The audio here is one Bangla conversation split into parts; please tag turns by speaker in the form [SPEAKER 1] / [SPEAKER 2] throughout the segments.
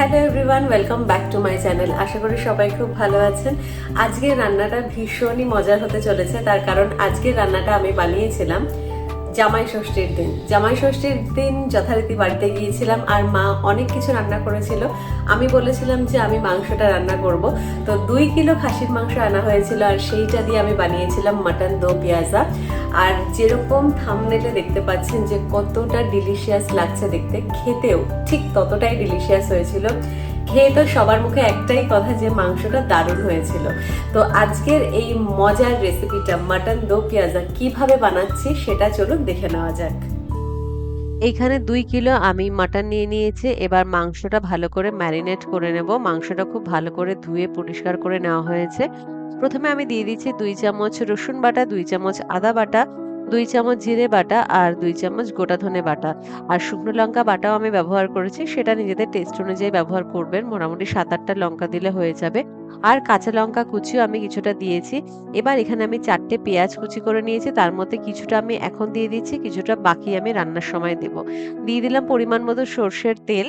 [SPEAKER 1] Hello everyone welcome back to my channel আশা করি সবাই খুব ভালো আছেন। আজকে রান্নাটা ভীষণই মজার হতে চলেছে। তার কারণ আজকে রান্নাটা আমি বানিয়েছিলাম। জামাই ষষ্ঠীর দিন। জামাই ষষ্ঠীর দিন যথারীতি বাড়িতে গিয়েছিলাম আর মা অনেক কিছু রান্না করেছিল। আমি বলেছিলাম যে আমি মাংসটা রান্না করব। তো দুই কিলো খাসির মাংস আনা হয়েছিল আর সেইটা দিয়ে আমি বানিয়েছিলাম মাটন দো পেঁয়াজা। আর যেরকম থামনেলে দেখতে পাচ্ছেন যে কতটা ডিলিশিয়াস লাগছে দেখতে, খেতেও ঠিক ততটাই ডিলিশিয়াস হয়েছিল। খেয়ে তো সবার মুখে একটাই কথা যে মাংসটা দারুণ হয়েছিল। তো আজকের এই মজার রেসিপিটা মাটন দো পেঁয়াজা কীভাবে বানাচ্ছি সেটা চলুন দেখে নেওয়া যাক।
[SPEAKER 2] এইখানে দুই কিলো আমি মাটন নিয়ে নিয়েছি, এবার মাংসটা ভালো করে ম্যারিনেট করে নেব। মাংসটা খুব ভালো করে ধুয়ে পরিষ্কার করে নেওয়া হয়েছে। প্রথমে আমি দিয়ে দিচ্ছি দুই চামচ রসুন বাটা, দুই চামচ আদা বাটা দুই চামচ জিরে বাটা আর দুই চামচ গোটা ধনে বাটা। আর শুকনো লঙ্কা বাটাও আমি ব্যবহার করেছি, সেটা নিজেদের টেস্ট অনুযায়ী ব্যবহার করবেন। মোটামুটি সাত আটটা লঙ্কা দিলে হয়ে যাবে। আর কাঁচা লঙ্কা কুচিও আমি কিছুটা দিয়েছি। এবার এখানে আমি চারটে পেঁয়াজ কুচি করে নিয়েছি, তার মধ্যে কিছুটা আমি এখন দিয়ে দিচ্ছি, কিছুটা বাকি আমি রান্নার সময় দেব। দিয়ে দিলাম পরিমাণ মতো সর্ষের তেল।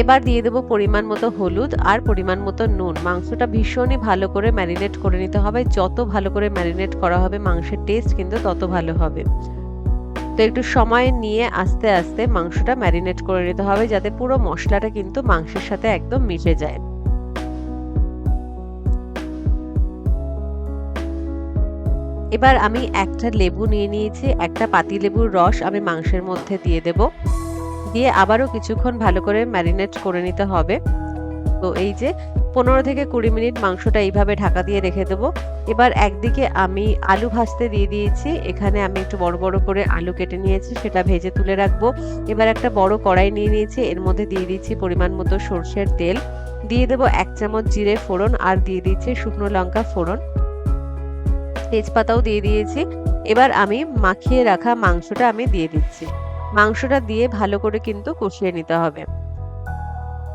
[SPEAKER 2] এবার দিয়ে দেবো পরিমাণ মতো হলুদ আর পরিমাণ মতো নুন। মাংসটা ভীষণই ভালো করে ম্যারিনেট করে নিতে হবে। যত ভালো করে ম্যারিনেট করা হবে মাংসের টেস্ট কিন্তু তত ভালো হবে। তো একটু সময় নিয়ে আস্তে আস্তে মাংসটা ম্যারিনেট করে নিতে হবে যাতে পুরো মশলাটা কিন্তু মাংসের সাথে একদম মিশে যায়। এবার আমি একটা লেবু নিয়ে নিয়েছি, একটা পাতি লেবুর রস আমি মাংসের মধ্যে দিয়ে দেব। দিয়ে আবারও কিছুক্ষণ ভালো করে ম্যারিনেট করে নিতে হবে। তো এই যে পনেরো থেকে কুড়ি মিনিট মাংসটা এইভাবে ঢাকা দিয়ে রেখে দেবো। এবার একদিকে আমি আলু ভাজতে দিয়ে দিয়েছি। এখানে আমি একটু বড় বড় করে আলু কেটে নিয়েছি, সেটা ভেজে তুলে রাখব। এবার একটা বড় কড়াই নিয়ে নিয়েছি, এর মধ্যে দিয়ে দিচ্ছি পরিমাণ মতো সর্ষের তেল। দিয়ে দেবো এক চামচ জিরে ফোড়ন আর দিয়ে দিচ্ছি শুকনো লঙ্কা ফোড়ন। তেজপাতাও দিয়ে দিয়েছি। এবার আমি মাখিয়ে রাখা মাংসটা আমি দিয়ে দিচ্ছি। মাংসটা দিয়ে ভালো করে কিন্তু কষিয়ে নিতে হবে।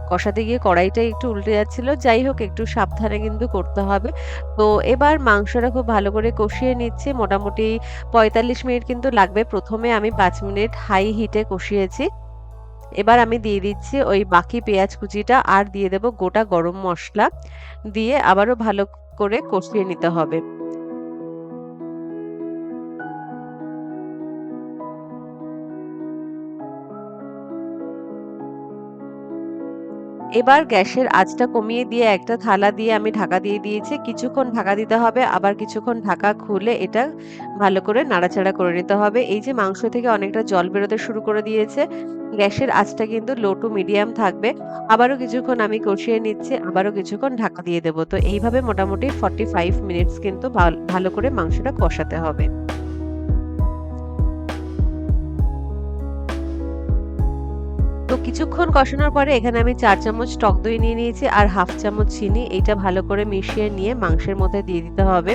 [SPEAKER 2] কষাতে গিয়ে কড়াইটা একটু উল্টে যাচ্ছিল, যাই হোক একটু সাবধানে কিন্তু করতে হবে। তো এবার মাংসটা খুব ভালো করে কষিয়ে নিচ্ছি, মোটামুটি পঁয়তাল্লিশ মিনিট কিন্তু লাগবে। প্রথমে আমি পাঁচ মিনিট হাই হিটে কষিয়েছি। এবার আমি দিয়ে দিচ্ছি ওই বাকি পেঁয়াজ কুচিটা আর দিয়ে দেব গোটা গরম মশলা। দিয়ে আবারও ভালো করে কষিয়ে নিতে হবে। এবার গ্যাসের আঁচটা কমিয়ে দিয়ে একটা থালা দিয়ে আমি ঢাকা দিয়ে দিয়েছি। কিছুক্ষণ ঢাকা দিতে হবে, আবার কিছুক্ষণ ঢাকা খুলে এটা ভালো করে নাড়াচাড়া করে নিতে হবে। এই যে মাংস থেকে অনেকটা জল বেরোতে শুরু করে দিয়েছে, গ্যাসের আঁচটা কিন্তু লো টু মিডিয়াম থাকবে। আবারও কিছুক্ষণ আমি কষিয়ে নিচ্ছি, আবারও কিছুক্ষণ ঢাকা দিয়ে দেবো। তো এইভাবে মোটামুটি ফর্টি ফাইভ মিনিটস কিন্তু ভালো করে মাংসটা কষাতে হবে। কিছুক্ষণ কষানোর পরে এখানে আমি চার চামচ টক দই নিয়ে নিয়েছি আর হাফ চামচ চিনি। এইটা ভালো করে মিশিয়ে নিয়ে মাংসের মধ্যে দিয়ে দিতে হবে।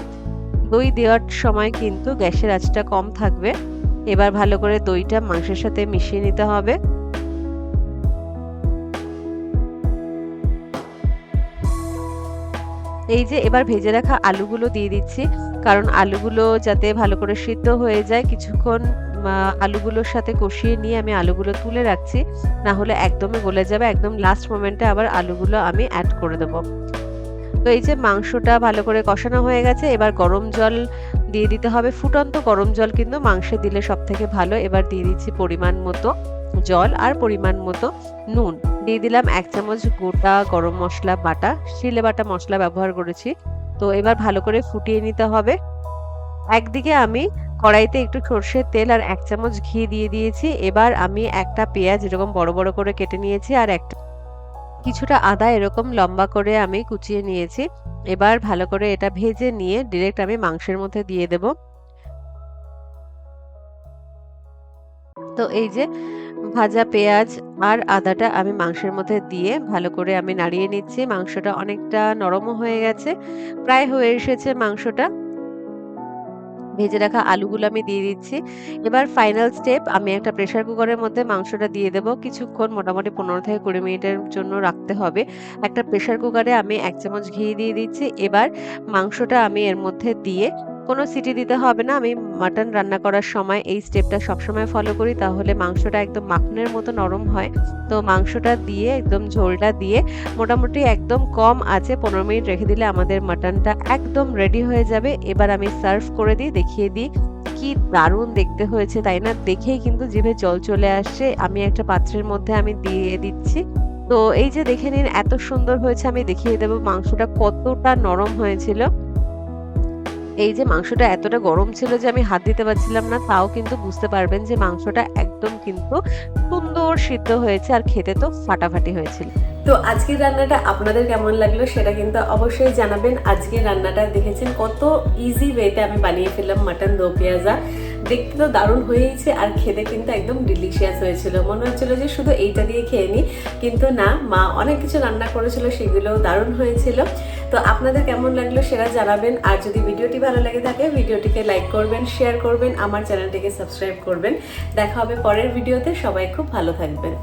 [SPEAKER 2] দই দেওয়ার সময় কিন্তু গ্যাসের আঁচটা কম থাকবে। এবার ভালো করে দইটা মাংসের সাথে মিশিয়ে নিতে হবে। এই যে এবার ভেজে রাখা আলুগুলো দিয়ে দিচ্ছি। কারণ আলুগুলো যাতে ভালো করে সিদ্ধ হয়ে যায় কিছুক্ষণ আলুগুলোর সাথে কষিয়ে নিয়ে আমি আলুগুলো তুলে রাখছি। না হলে একদমই গলে যাবে। একদম লাস্ট মোমেন্টে আবার আলুগুলো আমি অ্যাড করে দেব। তো এই যে মাংসটা ভালো করে কষানো হয়ে গেছে, এবার গরম জল দিয়ে দিতে হবে। ফুটন্ত গরম জল কিন্তু মাংসে দিলে সব থেকে ভালো। এবার দিয়ে দিচ্ছি পরিমাণ মতো জল আর পরিমাণ মতো নুন। দিয়ে দিলাম এক চামচ গোটা গরম মশলা বাটা, শিলে বাটা মশলা ব্যবহার করেছি। তো এবার ভালো করে ফুটিয়ে নিতে হবে। একদিকে আমি কড়াইতে একটু সর্ষের তেল আর এক চামচ ঘি দিয়ে দিয়েছি। এবার আমি একটা পেঁয়াজ এরকম বড় বড় করে কেটে নিয়েছি আর একটা কিছুটা আদা এরকম লম্বা করে আমি কুচিয়ে নিয়েছি। এবার ভালো করে এটা ভেজে নিয়ে ডিরেক্ট আমি মাংসের মধ্যে দিয়ে দেব। তো এই যে ভাজা পেঁয়াজ আর আদাটা আমি মাংসের মধ্যে দিয়ে ভালো করে আমি নাড়িয়ে নিচ্ছি। মাংসটা অনেকটা নরমও হয়ে গেছে। প্রায় হয়ে এসেছে মাংসটা। ভেজে রাখা আলুগুলো আমি দিয়ে দিচ্ছি। এবার ফাইনাল স্টেপ আমি একটা প্রেশার কুকারের মধ্যে মাংসটা দিয়ে দেবো। কিছুক্ষণ মোটামুটি পনেরো থেকে কুড়ি মিনিটের জন্য রাখতে হবে। একটা প্রেশার কুকারে আমি এক চামচ ঘি দিয়ে দিচ্ছি। এবার মাংসটা আমি এর মধ্যে দিয়ে কোনো সিটি দিতে হবে না। আমি মাটন রান্না করার সময় এই স্টেপটা সবসময় ফলো করি। তাহলে মাংসটা একদম মাখনের মতো নরম হয়। তো মাংসটা দিয়ে, একদম ঝোলটা দিয়ে মোটামুটি একদম কম আছে, পনেরো মিনিট রেখে দিলে আমাদের মাটনটা একদম রেডি হয়ে যাবে। এবার আমি সার্ভ করে দিই, দেখিয়ে দিই কি দারুণ দেখতে হয়েছে, তাই না? দেখেই কিন্তু জিভে জল চলে আসছে। আমি একটা পাত্রের মধ্যে আমি দিয়ে দিচ্ছি। তো এই যে দেখে নিন, এত সুন্দর হয়েছে। আমি দেখিয়ে দেবো মাংসটা কতটা নরম হয়েছিল। এই যে মাংসটা এতটা গরম ছিল যে আমি হাত দিতে পারছিলাম না, তাও কিন্তু বুঝতে পারবেন যে মাংসটা একদম কিন্তু সুন্দর সিদ্ধ হয়েছে আর খেতে তো ফাটাফাটি হয়েছিল।
[SPEAKER 1] তো আজকের রান্নাটা আপনাদের কেমন লাগল সেটা কিন্তু অবশ্যই জানাবেন। আজকের রান্নাটা দেখেছেন কত ইজি ওয়েতে আমি বানিয়ে ফেললাম মাটন দো পেঁয়াজা। দেখতে তো দারুণ হয়েছে আর খেতে কিন্তু একদম ডিলিশিয়াস হয়েছিল। মনে হচ্ছিল যে শুধু এইটা দিয়ে খেয়ে নিই, কিন্তু না, মা অনেক কিছু রান্না করেছিল, সেগুলোও দারুণ হয়েছিল। তো আপনাদের কেমন লাগল সেটা জানাবেন। আর যদি ভিডিওটি ভালো লাগে থাকে, ভিডিওটিকে লাইক করবেন শেয়ার করবেন, আমার চ্যানেলটিকে সাবস্ক্রাইব করবেন। দেখা হবে পরের ভিডিওতে, সবাই খুব ভালো থাকবেন।